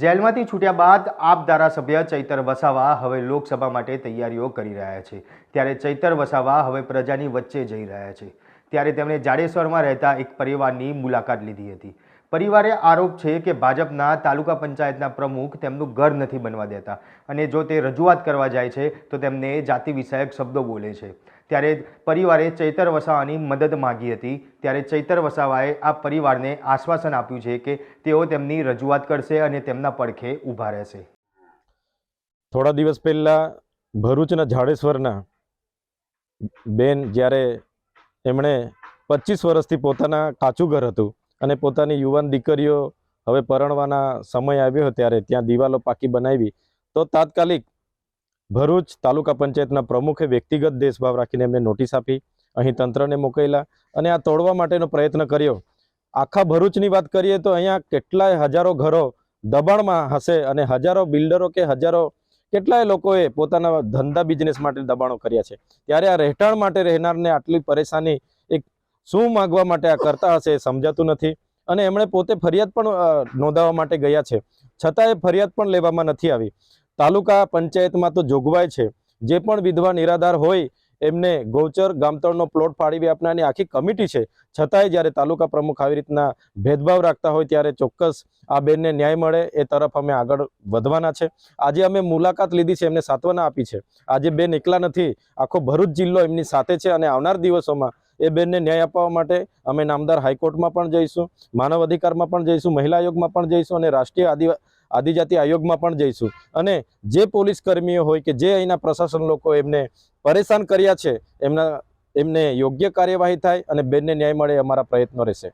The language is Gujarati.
જેલમાંથી છૂટ્યા બાદ આપ ધારાસભ્ય ચૈતર વસાવા હવે લોકસભા માટે તૈયારીઓ કરી રહ્યા છે. ત્યારે ચૈતર વસાવા હવે પ્રજાની વચ્ચે જઈ રહ્યા છે. ત્યારે તેમણે જાડેશ્વરમાં રહેતા એક પરિવારની મુલાકાત લીધી હતી. પરિવારે આરોપ છે કે ભાજપના તાલુકા પંચાયતના પ્રમુખ તેમનું ઘર નથી બનવા દેતા અને જો તે રજૂઆત કરવા જાય છે, તો તેમને જાતિ વિષયક શબ્દો બોલે છે. ત્યારે પરિવારે ચૈતર વસાવાની મદદ માગી હતી. ત્યારે ચૈતર વસાવાએ આ પરિવારને આશ્વાસન આપ્યું છે કે તેઓ તેમની રજૂઆત કરશે અને તેમના પડખે ઊભા રહેશે. થોડા દિવસ પહેલાં ભરૂચના જાડેશ્વરના બેન જ્યારે એમણે પચીસ વર્ષથી પોતાના કાચું ઘર હતું અને પોતાની યુવાન દીકરીઓ હવે પરણવાના સમય આવ્યો ત્યારે ત્યાં દિવાલો પાકી બનાવી. તો તાત્કાલિક ભરૂચ તાલુકા પંચાયતના પ્રમુખે વ્યક્તિગત દેશભાવ રાખીને એમને નોટિસ આપી, અહીં તંત્રને મોકલેલા અને આ તોડવા માટેનો પ્રયત્ન કર્યો. આખા ભરૂચની વાત કરીએ તો અહીંયા કેટલાય હજારો ઘરો દબાણમાં હશે અને હજારો બિલ્ડરો કે હજારો કેટલાય લોકોએ પોતાના ધંધા બિઝનેસ માટે દબાણો કર્યા છે. ત્યારે આ રહેઠાણ માટે રહેનારને આટલી પરેશાની શું માગવા માટે આ કરતા હશે એ સમજાતું નથી. અને એમણે પોતે ફરિયાદ પણ નોંધાવવા માટે ગયા છે. છતાં એ ફરિયાદ પણ લેવામાં નથી આવી. તાલુકા પંચાયતમાં તો જોગવાઈ છે. જે પણ વિધવા નિરાધાર હોય, એમને ગૌચર ગામતળનો પ્લોટ ફાળવી આપનારની આખી કમિટી છે. છતાંય જ્યારે તાલુકા પ્રમુખ આવી રીતના ભેદભાવ રાખતા હોય, ત્યારે ચોક્કસ આ બેનને ન્યાય મળે એ તરફ અમે આગળ વધવાના છે. આજે અમે મુલાકાત લીધી છે, એમને સાંત્વના આપી છે. આજે બેન એકલા નથી, આખો ભરૂચ જિલ્લો એમની સાથે છે અને આવનાર દિવસોમાં એ બેનને ન્યાય અપાવવા માટે અમે નામદાર હાઈકોર્ટમાં પણ જઈશું, માનવ અધિકારમાં પણ જઈશું, મહિલા આયોગમાં પણ જઈશું અને રાષ્ટ્રીય આદિવા આદિજાતિ આયોગમાં પણ જઈશું. અને જે પોલીસ કર્મીઓ હોય કે જે અહીંના પ્રશાસન લોકો એમને પરેશાન કર્યા છે, એમના, એમને યોગ્ય કાર્યવાહી થાય અને બેનને ન્યાય મળે અમારા પ્રયત્નો રહેશે.